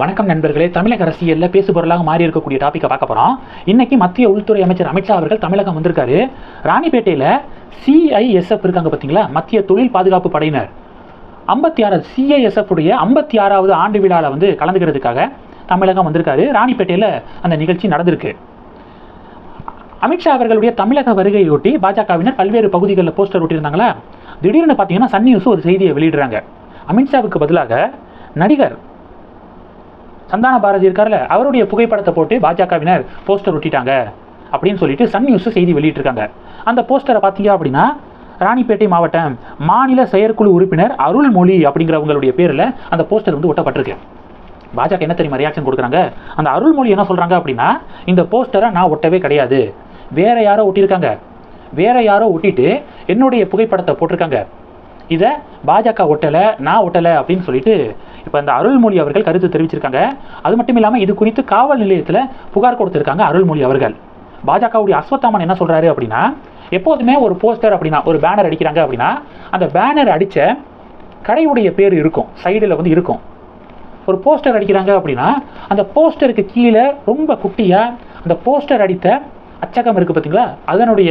வணக்கம் நண்பர்களே. தமிழக அரசியலில் பேசுபொருளாக மாறி இருக்கக்கூடிய டாப்பிக்கை பார்க்க போகிறோம் இன்னைக்கு மத்திய உள்துறை அமைச்சர் அமித்ஷா அவர்கள் தமிழகம் வந்திருக்காரு. ராணிப்பேட்டையில் சிஐஎஸ்எஃப் இருக்காங்க பார்த்தீங்களா மத்திய தொழில் பாதுகாப்பு படையினர். ஐம்பத்தி ஆறு சிஐஎஸ்எஃப் உடைய ஐம்பத்தி ஆறாவது ஆண்டு விழாவில் வந்து கலந்துக்கிறதுக்காக தமிழகம் வந்திருக்காரு. ராணிப்பேட்டையில் அந்த நிகழ்ச்சி நடந்திருக்கு. அமித்ஷா அவர்களுடைய தமிழக வருகையொட்டி பாஜகவினர் பல்வேறு பகுதிகளில் போஸ்டர் ஒட்டியிருந்தாங்களா? திடீர்னு பார்த்தீங்கன்னா சன் நியூஸ் ஒரு செய்தியை வெளியிடுறாங்க. அமித்ஷாவுக்கு பதிலாக நடிகர் சந்தான பாரதி இருக்கார்ல அவருடைய புகைப்படத்தை போட்டு பாஜகவினர் போஸ்டர் ஒட்டிட்டாங்க அப்படின்னு சொல்லிட்டு சன் நியூஸ் செய்தி வெளியிட்டிருக்காங்க. அந்த போஸ்டரை பார்த்தீங்க அப்படின்னா ராணிப்பேட்டை மாவட்டம் மாநில செயற்குழு உறுப்பினர் அருள்மொழி அப்படிங்கிறவங்களுடைய பேரில் அந்த போஸ்டர் வந்து ஒட்டப்பட்டிருக்கு. பாஜக என்ன தெரியுமா ரியாக்ஷன் கொடுக்குறாங்க? அந்த அருள்மொழி என்ன சொல்கிறாங்க அப்படின்னா இந்த போஸ்டரை நான் ஒட்டவே கிடையாது. வேற யாரோ ஒட்டியிருக்காங்க. வேற யாரோ ஒட்டிட்டு என்னுடைய புகைப்படத்தை போட்டிருக்காங்க. இதை பாஜக ஒட்டலை நான் ஒட்டலை அப்படின்னு சொல்லிட்டு இப்போ இந்த அருள்மொழி அவர்கள் கருத்து தெரிவிச்சிருக்காங்க. அது மட்டும் இல்லாமல் இது குறித்து காவல் நிலையத்தில் புகார் கொடுத்துருக்காங்க அருள்மொழி அவர்கள். பாஜகவுடைய அஸ்வத்தாமன் என்ன சொல்கிறாரு அப்படின்னா எப்போதுமே ஒரு போஸ்டர் அப்படின்னா ஒரு பேனர் அடிக்கிறாங்க அப்படின்னா அந்த பேனர் அடித்த கடையுடைய பேர் இருக்கும் சைடில் வந்து இருக்கும். ஒரு போஸ்டர் அடிக்கிறாங்க அப்படின்னா அந்த போஸ்டருக்கு கீழே ரொம்ப குட்டியாக அந்த போஸ்டர் அடித்த அச்சகம் இருக்குது பார்த்தீங்களா அதனுடைய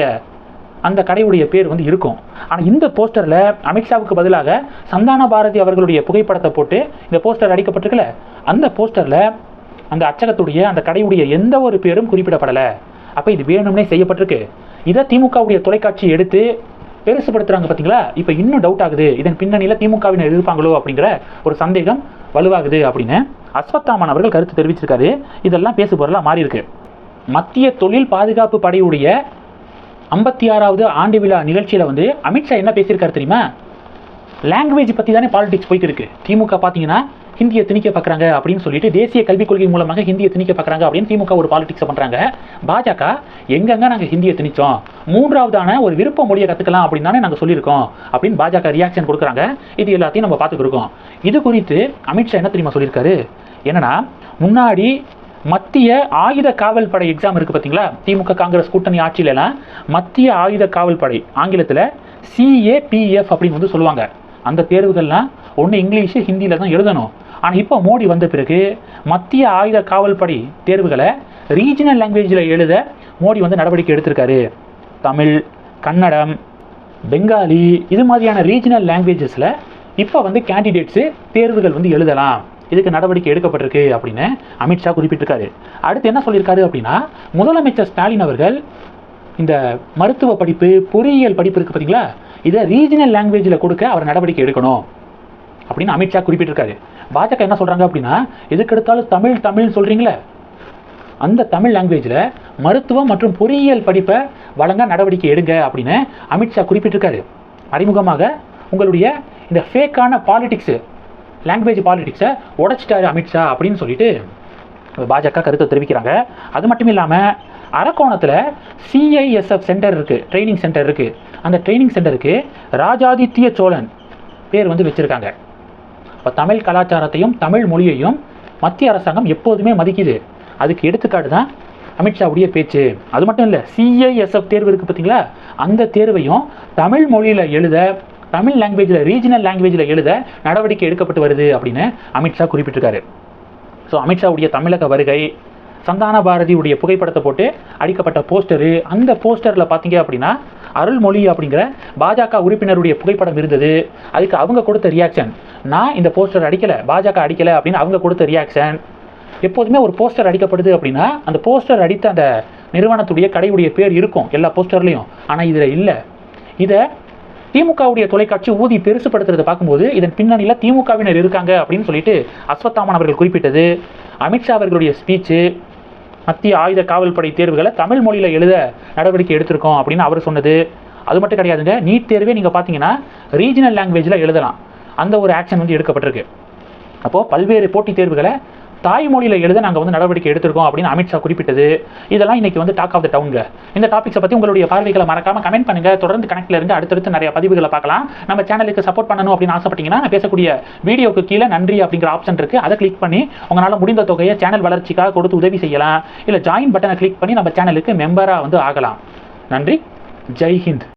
அந்த கடையுடைய பேர் வந்து இருக்கும். ஆனால் இந்த போஸ்டரில் அமித்ஷாவுக்கு பதிலாக சந்தான பாரதி அவர்களுடைய புகைப்படத்தை போட்டு இந்த போஸ்டர் அடிக்கப்பட்டிருக்கல அந்த போஸ்டரில் அந்த அச்சகத்துடைய அந்த கடையுடைய எந்த ஒரு பேரும் குறிப்பிடப்படலை. அப்போ இது வேணும்னே செய்யப்பட்டிருக்கு. இதை திமுகவுடைய தொலைக்காட்சி எடுத்து பெருசுப்படுத்துறாங்க பார்த்தீங்களா இப்போ இன்னும் டவுட் ஆகுது. இதன் பின்னணியில் திமுகவினர் இருப்பாங்களோ அப்படிங்கிற ஒரு சந்தேகம் வலுவாகுது அப்படின்னு அஸ்வத்தாமன் அவர்கள் கருத்து தெரிவிச்சிருக்காரு. இதெல்லாம் பேசு பொருளாக மாறி இருக்கு மத்திய தொழில் பாதுகாப்பு படையுடைய ஐம்பத்தி ஆறாவது ஆண்டு விழா நிகழ்ச்சியில் வந்து அமித்ஷா என்ன பேசியிருக்காரு தெரியுமா? லாங்குவேஜ் பற்றி தானே பாலிடிக்ஸ் போயிட்டு இருக்கு திமுக பார்த்தீங்கன்னா ஹிந்தியை திணிக்க பார்க்குறாங்க அப்படின்னு சொல்லிட்டு தேசிய கல்விக் கொள்கை மூலமாக ஹிந்தியை திணிக்க பார்க்குறாங்க அப்படின்னு திமுக ஒரு பாலிடிக்ஸை பண்ணுறாங்க பாஜக எங்கெங்க நாங்கள் ஹிந்தியை திணிச்சோம்? மூன்றாவதான ஒரு விருப்ப மொழியை கற்றுக்கலாம் அப்படின்னு தானே நாங்கள் சொல்லியிருக்கோம் அப்படின்னு பாஜக ரியாக்ஷன் கொடுக்குறாங்க. இது எல்லாத்தையும் நம்ம பார்த்துக்கிருக்கோம் இது குறித்து அமித்ஷா என்ன தெரியுமா சொல்லியிருக்காரு? என்னன்னா முன்னாடி மத்திய ஆயுத காவல் படை எக்ஸாம் இருக்குது பார்த்தீங்களா திமுக காங்கிரஸ் கூட்டணி ஆட்சியிலலாம் மத்திய ஆயுத காவல் படை ஆங்கிலத்தில் சிஏபிஎஃப் அப்படின்னு வந்து சொல்லுவாங்க. அந்த தேர்வுகள்லாம் ஒன்று இங்கிலீஷு ஹிந்தியில் தான் எழுதணும். ஆனால் இப்போ மோடி வந்த பிறகு மத்திய ஆயுத காவல் படை தேர்வுகளை ரீஜனல் லாங்குவேஜில் எழுத மோடி வந்து நடவடிக்கை எடுத்திருக்காரு. தமிழ் கன்னடம் பெங்காலி இது மாதிரியான ரீஜனல் லாங்குவேஜஸில் இப்போ வந்து கேண்டிடேட்ஸு தேர்வுகள் வந்து எழுதலாம். இதுக்கு நடவடிக்கை எடுக்கப்பட்டிருக்கு அப்படின்னு அமித்ஷா குறிப்பிட்டிருக்காரு. அடுத்து என்ன சொல்லியிருக்காரு அப்படின்னா முதலமைச்சர் ஸ்டாலின் அவர்கள் இந்த மருத்துவ படிப்பு பொறியியல் படிப்பு இருக்குது பார்த்தீங்களா இதை ரீஜனல் லாங்குவேஜில் கொடுக்க அவர் நடவடிக்கை எடுக்கணும் அப்படின்னு அமித்ஷா குறிப்பிட்டிருக்காரு. பாஜக என்ன சொல்கிறாங்க அப்படின்னா எதுக்கெடுத்தாலும் தமிழ் தமிழ் சொல்கிறீங்களே அந்த தமிழ் லாங்குவேஜில் மருத்துவம் மற்றும் பொறியியல் படிப்பை வழங்க நடவடிக்கை எடுங்க அப்படின்னு அமித்ஷா குறிப்பிட்டிருக்காரு. அறிமுகமாக உங்களுடைய இந்த ஃபேக்கான பாலிடிக்ஸு லாங்குவேஜ் பாலிடிக்ஸை உடைச்சிட்டாரு அமித்ஷா அப்படின்னு சொல்லிட்டு பாஜக கருத்தை தெரிவிக்கிறாங்க. அது மட்டும் இல்லாமல் அரக்கோணத்தில் சிஐஎஸ்எஃப் சென்டர் இருக்குது ட்ரைனிங் சென்டர் இருக்குது அந்த ட்ரைனிங் சென்டருக்கு ராஜாதித்ய சோழன் பேர் வந்து வச்சுருக்காங்க. இப்போ தமிழ் கலாச்சாரத்தையும் தமிழ் மொழியையும் மத்திய அரசாங்கம் எப்போதுமே மதிக்குது. அதுக்கு எடுத்துக்காட்டு தான் அமித்ஷாவுடைய பேச்சு. அது மட்டும் இல்லை சிஐஎஸ்எஃப் தேர்வு இருக்குது பார்த்தீங்களா அந்த தேர்வையும் தமிழ் மொழியில் எழுத தமிழ் லாங்குவேஜில் ரீஜனல் லாங்குவேஜில் எழுத நடவடிக்கை எடுக்கப்பட்டு வருது அப்படின்னு அமித்ஷா குறிப்பிட்டிருக்காரு. ஸோ அமித்ஷாவுடைய தமிழக வருகை சந்தான பாரதியுடைய புகைப்படத்தை போட்டு அடிக்கப்பட்ட போஸ்டரு அந்த போஸ்டரில் பார்த்தீங்க அப்படின்னா அருள்மொழி அப்படிங்கிற பாஜக உறுப்பினருடைய புகைப்படம் இருந்தது. அதுக்கு அவங்க கொடுத்த ரியாக்ஷன் நான் இந்த போஸ்டர் அடிக்கலை பாஜக அடிக்கலை அப்படின்னு அவங்க கொடுத்த ரியாக்ஷன் எப்போதுமே ஒரு போஸ்டர் அடிக்கப்படுது அப்படின்னா அந்த போஸ்டர் அடித்த அந்த நிறுவனத்துடைய கடையுடைய பேர் இருக்கும் எல்லா போஸ்டர்லேயும் ஆனால் இதில் இல்லை. இதை திமுகவுடைய தொலைக்காட்சி ஊதி பெருசுப்படுத்துறதை பார்க்கும்போது இதன் பின்னணியில் திமுகவினர் இருக்காங்க அப்படின்னு சொல்லிட்டு அஸ்வத்தாமன் அவர்கள் குறிப்பிட்டது அமித்ஷா அவர்களுடைய ஸ்பீச்சு மத்திய ஆயுத காவல்படை தேர்வுகளை தமிழ் மொழியில் எழுத நடவடிக்கை எடுத்திருக்கோம் அப்படின்னு அவர் சொன்னது. அது மட்டும் கிடையாதுங்க நீட் தேர்வே நீங்கள் பார்த்தீங்கன்னா ரீஜனல் லாங்குவேஜில் எழுதலாம். அந்த ஒரு ஆக்ஷன் வந்து எடுக்கப்பட்டிருக்கு. அப்போது பல்வேறு போட்டித் தேர்வுகளை தாய்மொழியில் எழுத நாங்கள் வந்து நடவடிக்கை எடுத்திருக்கோம் அப்படின்னு அமித்ஷா குறிப்பிட்டது. இதெல்லாம் இன்னைக்கு வந்து டாக் ஆஃப் த டவுனுங்க இந்த டாபிக்ஸை பற்றி உங்களுடைய பார்வைகளை மறக்காமல் கமெண்ட் பண்ணுங்க. தொடர்ந்து கணக்கில் இருந்து அடுத்தடுத்து நிறைய பதிவுகளை பார்க்கலாம். நம்ம சேனலுக்கு சப்போர்ட் பண்ணணும் அப்படின்னு ஆசைப்பட்டீங்கன்னா பேசக்கூடிய வீடியோக்கு கீழே நன்றி அப்படிங்கிற ஆப்ஷன் இருக்கு. அதை கிளிக் பண்ணி உங்களால் முடிந்த தொகையை சேனல் வளர்ச்சிக்காக கொடுத்து உதவி செய்யலாம். இல்லை ஜாயின் பட்டனை கிளிக் பண்ணி நம்ம சேனலுக்கு மெம்பராக வந்து ஆகலாம். நன்றி. ஜெய் ஹிந்த்.